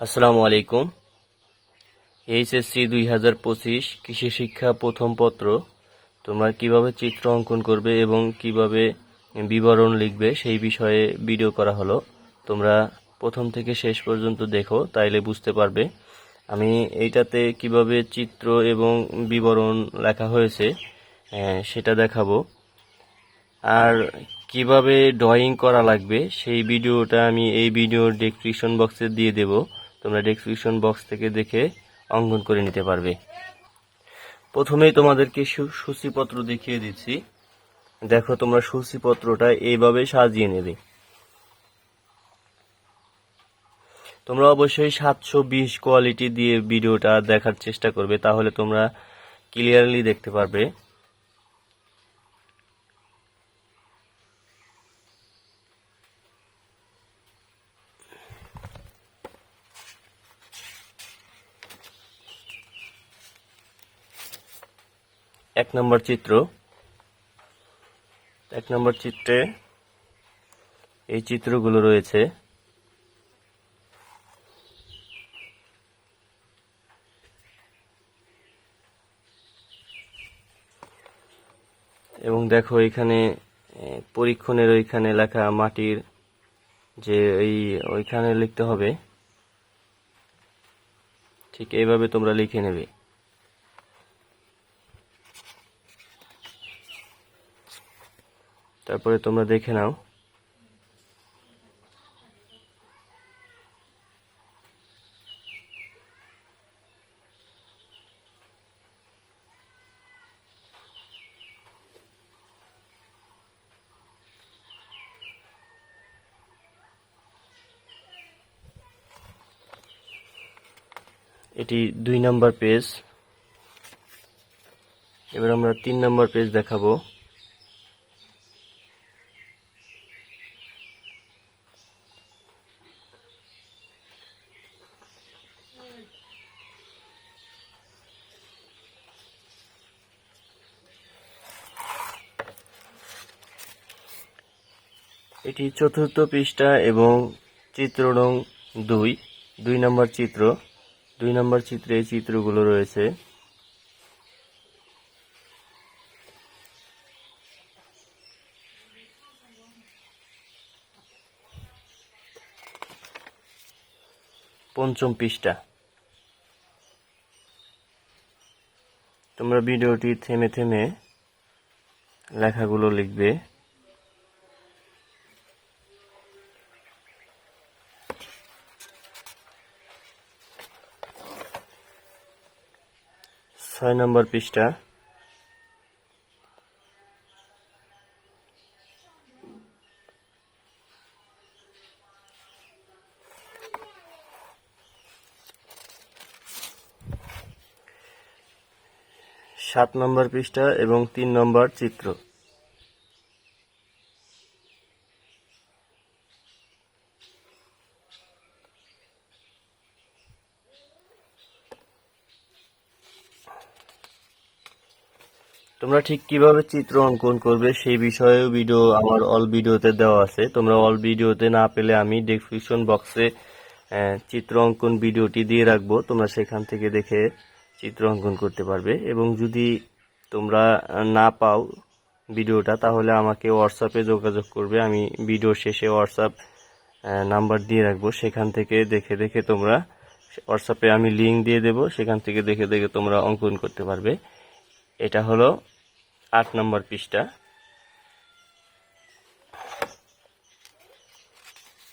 আসসালামু আলাইকুম। এইচএসসি দুই হাজার পঁচিশ কৃষি শিক্ষা প্রথম পত্র, তোমরা কীভাবে চিত্র অঙ্কন করবে এবং কীভাবে বিবরণ লিখবে সেই বিষয়ে ভিডিও করা হলো। তোমরা প্রথম থেকে শেষ পর্যন্ত দেখো, তাইলে বুঝতে পারবে। আমি এইটাতে কীভাবে চিত্র এবং বিবরণ লেখা হয়েছে সেটা দেখাবো। আর কীভাবে ড্রয়িং করা লাগবে, সেই ভিডিওটা আমি এই ভিডিওর ডেসক্রিপশন বক্সে দিয়ে দেব। তোমরা ডেসক্রিপশন বক্স থেকে দেখে অঙ্কন করে নিতে পারবে। প্রথমেই তোমাদেরকে সূচিপত্র দেখিয়ে দিচ্ছি। দেখো তোমরা সূচিপত্রটা এইভাবে সাজিয়ে নেবে। তোমরা অবশ্যই সাতশো বিশ কোয়ালিটি দিয়ে ভিডিওটা দেখার চেষ্টা করবে, তাহলে তোমরা ক্লিয়ারলি দেখতে পারবে এক নম্বর চিত্র। এক নম্বর চিত্রে এই চিত্রগুলো রয়েছে। এবং দেখো এখানে পরীক্ষণের ওইখানে লেখা মাটির যে এই, ওইখানে লিখতে হবে। ঠিক এইভাবে তোমরা লিখে নেবে। তারপরে তোমরা দেখে নাও। এটি দুই নাম্বার পেজ। এবার আমরা তিন নাম্বার পেজ দেখাবো। এটি চতুর্থ পৃষ্ঠা এবং চিত্র নং দুই। দুই নম্বর চিত্র। দুই নম্বর চিত্রে এই চিত্রগুলো রয়েছে। পঞ্চম পৃষ্ঠা। তোমরা ভিডিওটি থেমে থেমে লেখাগুলো লিখবে। ছয় নম্বর পৃষ্ঠা। সাত নম্বর পৃষ্ঠা এবং তিন নম্বর চিত্র। তোমরা ঠিক কীভাবে চিত্র অঙ্কন করবে সেই বিষয়েও ভিডিও আমার অল ভিডিওতে দেওয়া আছে। তোমরা অল ভিডিওতে না পেলে আমি ডেসক্রিপশন বক্সে চিত্র অঙ্কন ভিডিওটি দিয়ে রাখব। তোমরা সেখান থেকে দেখে চিত্র অঙ্কন করতে পারবে। এবং যদি তোমরা না পাও ভিডিওটা তাহলে আমাকে হোয়াটসঅ্যাপে যোগাযোগ করবে। আমি ভিডিও শেষে হোয়াটসঅ্যাপ নাম্বার দিয়ে রাখব। সেখান থেকে দেখে দেখে তোমরা হোয়াটসঅ্যাপে আমি লিঙ্ক দিয়ে দেবো। সেখান থেকে দেখে দেখে তোমরা অঙ্কন করতে পারবে। এটা হলো আট নম্বর পৃষ্ঠা।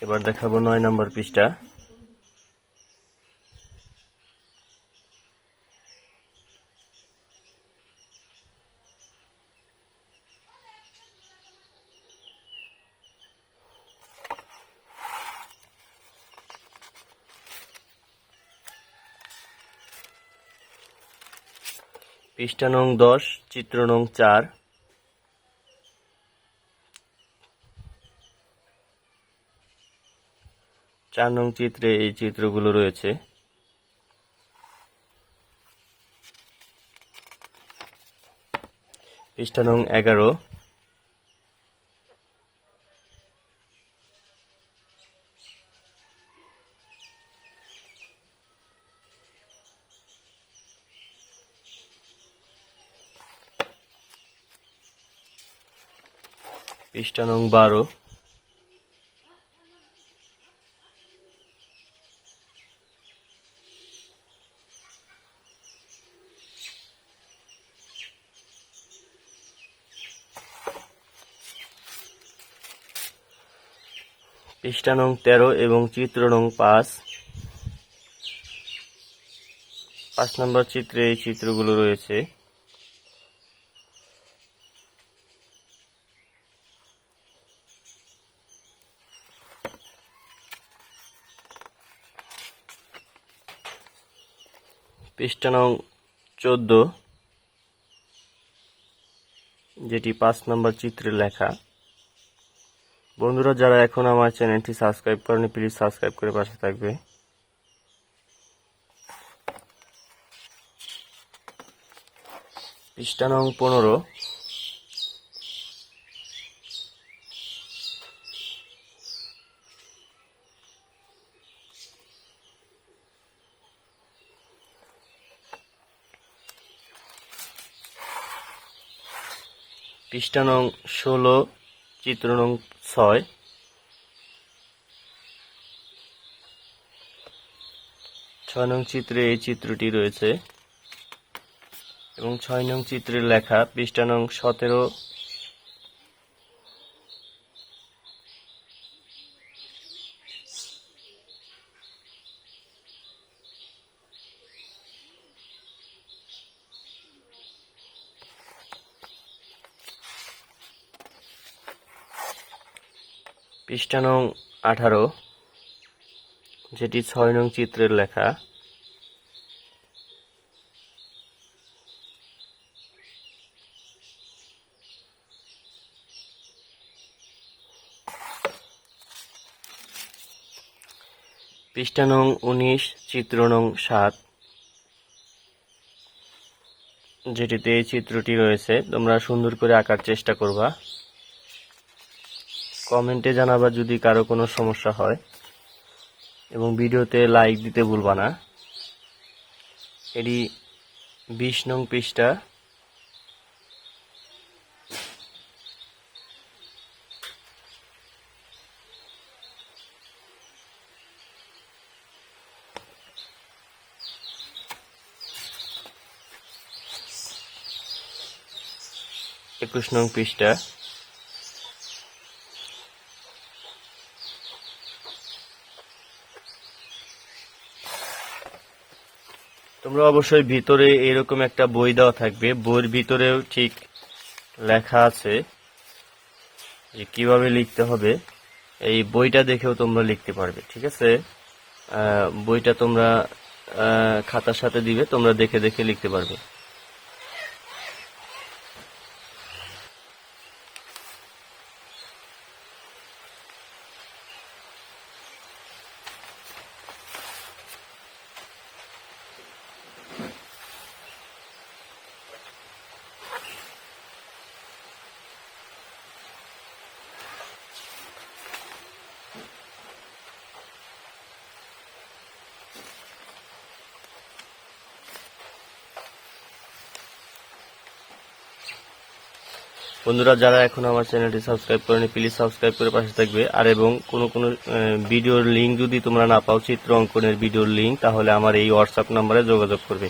এবার দেখাবো নয় নম্বর পৃষ্ঠা। পৃষ্ঠা নং দশ, চিত্র নং চার। চার নং চিত্রে এই চিত্রগুলো রয়েছে। পৃষ্ঠা নং এগারো পৃষ্ঠা নং বারো। পৃষ্ঠা নং তেরো এবং চিত্র নং পাঁচ। পাঁচ নম্বর চিত্রে এই চিত্রগুলো রয়েছে। পৃষ্ঠা নং চোদ্দ, যেটি পাঁচ নম্বর চিত্রে লেখা। বন্ধুরা, যারা এখন আমার চ্যানেলটি সাবস্ক্রাইব করেনি, প্লিজ সাবস্ক্রাইব করে পাশে থাকবে। পৃষ্ঠা নং পনেরো পৃষ্ঠা নং ষোলো, চিত্র নং ছয়। ছয় নং চিত্রে এই চিত্রটি রয়েছে এবং ছয় নং চিত্রের লেখা পৃষ্ঠা নং সতেরো পৃষ্ঠা নং আঠারো, যেটি ছয় নং চিত্রের লেখা। পৃষ্ঠা নং উনিশ চিত্র নং সাত, যেটিতে এই চিত্রটি রয়েছে। তোমরা সুন্দর করে আঁকার চেষ্টা করবা। কমেন্টে জানাবা যদি কারও কোনো সমস্যা হয়। এবং ভিডিওতে লাইক দিতে ভুলবা না। এটি বিশ নং পৃষ্ঠা। একুশ নং পৃষ্ঠা। তোমরা অবশ্যই ভিতরে এরকম একটা বই দেওয়া থাকবে। বইয়ের ভিতরেও ঠিক লেখা আছে যে কীভাবে লিখতে হবে। এই বইটা দেখেও তোমরা লিখতে পারবে, ঠিক আছে? বইটা তোমরা খাতার সাথে দিবে, তোমরা দেখে দেখে লিখতে পারবে। বন্ধুরা, যারা এখন আমার চ্যানেলটি সাবস্ক্রাইব করেনি, প্লিজ সাবস্ক্রাইব করে পাশে থাকবে। আর এবং কোনো কোনো ভিডিওর লিঙ্ক যদি তোমরা না পাও, চিত্র অঙ্কনের ভিডিওর লিঙ্ক তাহলে আমার এই হোয়াটসঅ্যাপ নাম্বারে যোগাযোগ করবে।